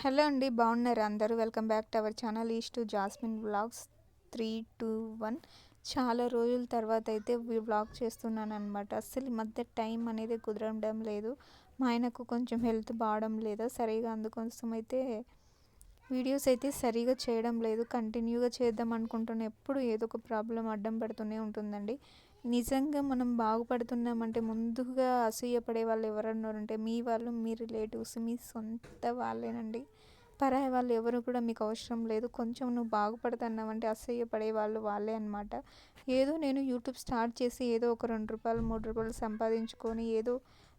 Hello అండి బాగున్నారు? అందరూ welcome back to our channel is to Jasmine vlogs three two one. చాలా రోజుల తర్వాత అయితే వ్లాగ్ చేస్తున్నాను అనమాట అస్సలు ఈ మధ్య టైం అనేది కుదరడం లేదు. మా ఆయనకు కొంచెం హెల్త్ బాగడం లేదు సరిగా అందుకోసం అయితే వీడియోస్ అయితే సరిగా చేయడం లేదు. కంటిన్యూగా చేద్దాం అనుకుంటున్న. ఎప్పుడు ఏదో ఒక ప్రాబ్లం అడ్డం పడుతూనే ఉంటుందండి. నిజంగా మనం బాగుపడుతున్నామంటే ముందుగా అసూయపడే వాళ్ళు ఎవరన్నారంటే మీ వాళ్ళు మీ రిలేటివ్స్ మీ సొంత వాళ్ళేనండి. పరాయి వాళ్ళు ఎవరు కూడా మీకు అవసరం లేదు. కొంచెం నువ్వు బాగుపడుతున్నావంటే అసూయపడే వాళ్ళు వాళ్ళే అనమాట ఏదో నేను యూట్యూబ్ స్టార్ట్ చేసి ఏదో ఒక రెండు రూపాయలు మూడు రూపాయలు సంపాదించుకొని ఏదో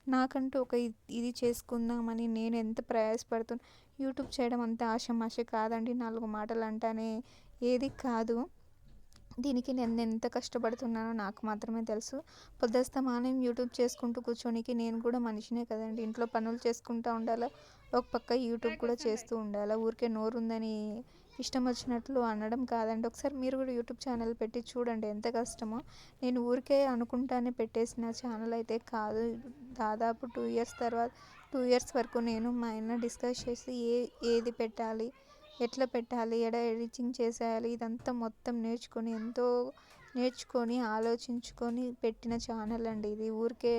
నాకంటూ ఒక ఇది చేసుకుందామని నేను ఎంత ప్రయాసపడుతున్నా యూట్యూబ్ చేయడం అంత ఆశమాష కాదండి. నాలుగు మాటలు అంటానే ఏది కాదు. దీనికి నేను ఎంత కష్టపడుతున్నానో నాకు మాత్రమే తెలుసు. పొద్దుస్తమానం యూట్యూబ్ చేసుకుంటూ కూర్చోనికి నేను కూడా మనిషినే కదండి. ఇంట్లో పనులు చేసుకుంటూ ఉండాలా? ఒక పక్క యూట్యూబ్ కూడా చేస్తూ ఉండాలా? ఊరికే నోరు ఉందని ఇష్టం వచ్చినట్లు అనడం కాదండి. ఒకసారి మీరు కూడా యూట్యూబ్ ఛానల్ పెట్టి చూడండి ఎంత కష్టమో. నేను ఊరికే అనుకుంటానే పెట్టేసిన ఛానల్ అయితే కాదు. దాదాపు టూ ఇయర్స్ తర్వాత టూ ఇయర్స్ వరకు నేను మా ఆయన డిస్కస్ చేసి ఏ ఏది పెట్టాలి? ఎట్లా పెట్టాలి ఎడ ఎడిటింగ్ చేసేయాలి ఇదంతా మొత్తం నేర్చుకొని ఎంతో నేర్చుకొని ఆలోచించుకొని పెట్టిన ఛానల్ అండి ఇది. ఊరికే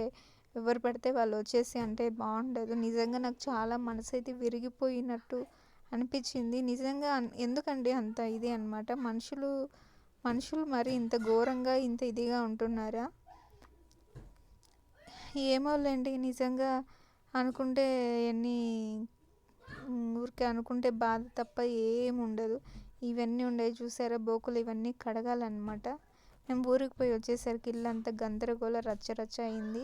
ఎవరు పడితే వాళ్ళు వచ్చేసి అంటే బాగుండదు. నిజంగా నాకు చాలా మనసు అయితే విరిగిపోయినట్టు అనిపించింది. నిజంగా ఎందుకండి అంత ఇది అనమాట మనుషులు మనుషులు మరి ఇంత ఘోరంగా ఇంత ఇదిగా ఉంటున్నారా? ఏమోలేండి. నిజంగా అనుకుంటే ఎన్ని ఊరికే అనుకుంటే బాధ తప్ప ఏం ఉండదు. ఇవన్నీ ఉండేవి చూసారా బోకులు? ఇవన్నీ కడగాలన్నమాట. మేము ఊరికి పోయి వచ్చేసరికి ఇల్లు అంతా గందరగోళ రచ్చ రచ్చ అయింది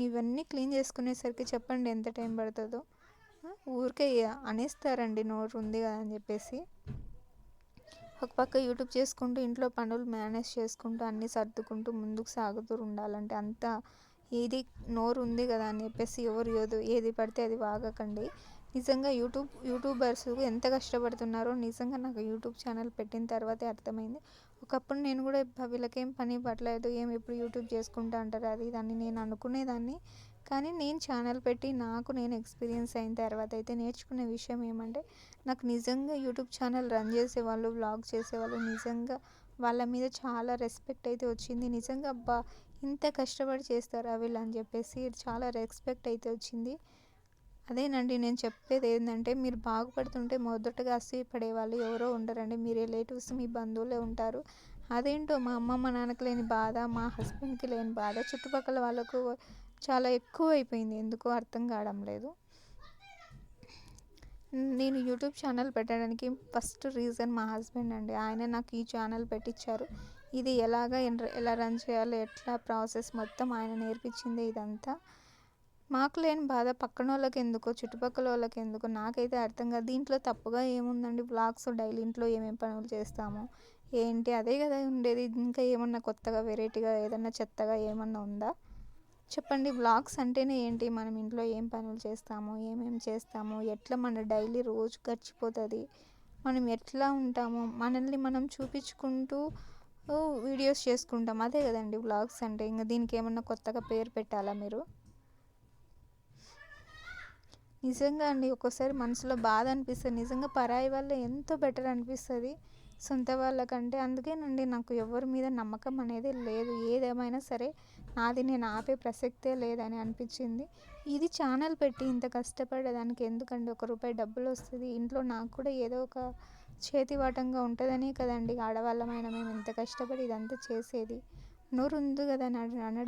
ఇవన్నీ క్లీన్ చేసుకునేసరికి చెప్పండి ఎంత టైం పడుతుందో. ఊరికే అనేస్తారండి నోరు ఉంది కదా అని చెప్పేసి. ఒక పక్క యూట్యూబ్ చేసుకుంటూ ఇంట్లో పనులు మేనేజ్ చేసుకుంటూ అన్నీ సర్దుకుంటూ ముందుకు సాగుతూ ఉండాలంటే అంత ఏది నోరు ఉంది కదా అని చెప్పేసి ఎవరు ఏదో ఏది పడితే అది వాగకండి. నిజంగా యూట్యూబ్ యూట్యూబర్స్ ఎంత కష్టపడుతున్నారో నిజంగా నాకు యూట్యూబ్ ఛానల్ పెట్టిన తర్వాతే అర్థమైంది. ఒకప్పుడు నేను కూడా వీళ్ళకేం పని పట్టలేదు ఏం ఎప్పుడు యూట్యూబ్ చేసుకుంటా అంటారు అది దాన్ని నేను అనుకునేదాన్ని. కానీ నేను ఛానల్ పెట్టి నాకు నేను ఎక్స్పీరియన్స్ అయిన తర్వాత అయితే నేర్చుకునే విషయం ఏమంటే నాకు నిజంగా యూట్యూబ్ ఛానల్ రన్ చేసేవాళ్ళు వ్లాగ్ చేసేవాళ్ళు నిజంగా వాళ్ళ మీద చాలా రెస్పెక్ట్ అయితే వచ్చింది. నిజంగా అబ్బా ఇంత కష్టపడి చేస్తారా వీళ్ళు అని చెప్పేసి చాలా రెస్పెక్ట్ అయితే వచ్చింది. అదేనండి నేను చెప్పేది ఏంటంటే మీరు బాగుపడుతుంటే మొదటగా అసూయపడే వాళ్ళు ఎవరో ఉండరండి. మీ రిలేటివ్స్ మీ బంధువులే ఉంటారు. అదేంటో మా అమ్మ మా నాన్నకి లేని బాధ మా హస్బెండ్కి లేని బాధ చుట్టుపక్కల వాళ్ళకు చాలా ఎక్కువ అయిపోయింది ఎందుకో అర్థం కావడం లేదు. నేను యూట్యూబ్ ఛానల్ పెట్టడానికి ఫస్ట్ రీజన్ మా హస్బెండ్ అండి. ఆయన నాకు ఈ ఛానల్ పెట్టించారు ఇది ఎలాగ ఎలా రన్ చేయాలో ఎట్లా ప్రాసెస్ మొత్తం ఆయన నేర్పించింది ఇదంతా. మాకు లేని బాధ పక్కన వాళ్ళకి ఎందుకో చుట్టుపక్కల వాళ్ళకి ఎందుకో నాకైతే అర్థం కాదు. దీంట్లో తప్పుగా ఏముందండి? బ్లాగ్స్ డైలీ ఇంట్లో ఏమేమి పనులు చేస్తాము? ఏంటి? అదే కదా ఉండేది. ఇంకా ఏమన్నా కొత్తగా వెరైటీగా ఏదన్నా చెత్తగా ఏమన్నా ఉందా? చెప్పండి. బ్లాగ్స్ అంటేనే ఏంటి? మనం ఇంట్లో ఏం పనులు చేస్తాము? ఏమేమి చేస్తాము? ఎట్లా మన డైలీ రోజు గడిచిపోతుంది? మనం ఎట్లా ఉంటాము? మనల్ని మనం చూపించుకుంటూ వీడియోస్ చేసుకుంటాం. అదే కదండి బ్లాగ్స్ అంటే. ఇంకా దీనికి ఏమన్నా కొత్తగా పేరు పెట్టాలా మీరు? నిజంగా అండి ఒక్కోసారి మనసులో బాధ అనిపిస్తుంది. నిజంగా పరాయి వల్ల ఎంతో బెటర్ అనిపిస్తుంది సొంత వాళ్ళకంటే. అందుకేనండి నాకు ఎవరి మీద నమ్మకం అనేది లేదు. ఏదేమైనా సరే నాది నేను ఆపే ప్రసక్తే లేదని అనిపించింది. ఇది ఛానల్ పెట్టి ఇంత కష్టపడేదానికి ఎందుకండి? ఒక రూపాయి డబ్బులు వస్తుంది. ఇంట్లో నాకు కూడా ఏదో ఒక చేతివాటంగా ఉంటుందనే కదండి ఆడవాళ్ళమైన మేము ఇంత కష్టపడి ఇదంతా చేసేది. నోరు ఉంది కదా అని అనడం